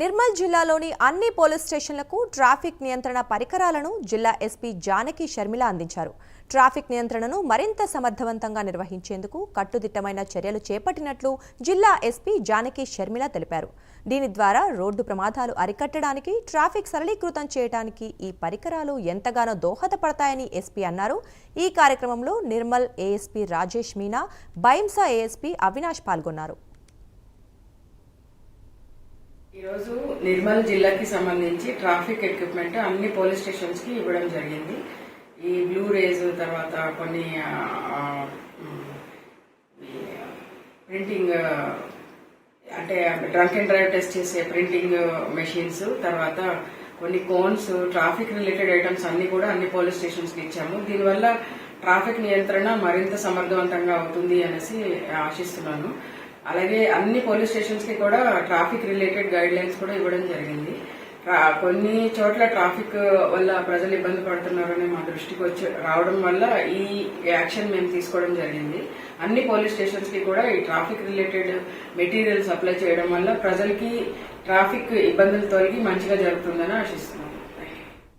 నిర్మల్ జిల్లాలోని అన్ని పోలీస్ స్టేషన్లకు ట్రాఫిక్ నియంత్రణ పరికరాలను జిల్లా ఎస్పీ జానకి షర్మిల అందించారు. ట్రాఫిక్ నియంత్రణను మరింత సమర్థవంతంగా నిర్వహించేందుకు కట్టుదిట్టమైన చర్యలు చేపట్టినట్లు జిల్లా ఎస్పీ జానకి షర్మిల తెలిపారు. దీని ద్వారా రోడ్డు ప్రమాదాలు అరికట్టడానికి ట్రాఫిక్ సరళీకృతం చేయడానికి ఈ పరికరాలు ఎంతగానో దోహదపడతాయని ఎస్పీ అన్నారు. ఈ కార్యక్రమంలో నిర్మల్ ఏఎస్పీ రాజేష్ మీనా బైంసా ఏఎస్పీ అవినాష్ పాల్గొన్నారు. ఈరోజు నిర్మల్ జిల్లాకి సంబంధించి ట్రాఫిక్ ఎక్విప్మెంట్ అన్ని పోలీస్ స్టేషన్స్కి ఇవ్వడం జరిగింది. ఈ బ్లూ రేజ్ తర్వాత కొన్ని ప్రింటింగ్ అంటే డ్రంక్ అండ్ డ్రైవ్ టెస్ట్ చేసే ప్రింటింగ్ మెషిన్స్ తర్వాత కొన్ని కోన్స్ ట్రాఫిక్ రిలేటెడ్ ఐటమ్స్ అన్ని కూడా అన్ని పోలీస్ స్టేషన్స్కి ఇచ్చాము. దీనివల్ల ట్రాఫిక్ నియంత్రణ మరింత సమర్థవంతంగా అవుతుంది అనేసి ఆశిస్తున్నాను. అలాగే అన్ని పోలీస్ స్టేషన్స్కి కూడా ట్రాఫిక్ రిలేటెడ్ గైడ్ లైన్స్ కూడా ఇవ్వడం జరిగింది. కొన్ని చోట్ల ట్రాఫిక్ వల్ల ప్రజలు ఇబ్బంది పడుతున్నారని మా దృష్టికి వచ్చి రావడం వల్ల ఈ యాక్షన్ మేము తీసుకోవడం జరిగింది. అన్ని పోలీస్ స్టేషన్స్కి కూడా ఈ ట్రాఫిక్ రిలేటెడ్ మెటీరియల్ సప్లై చేయడం వల్ల ప్రజలకి ట్రాఫిక్ ఇబ్బందులు తొలగి మంచిగా జరుగుతుందని ఆశిస్తున్నాం.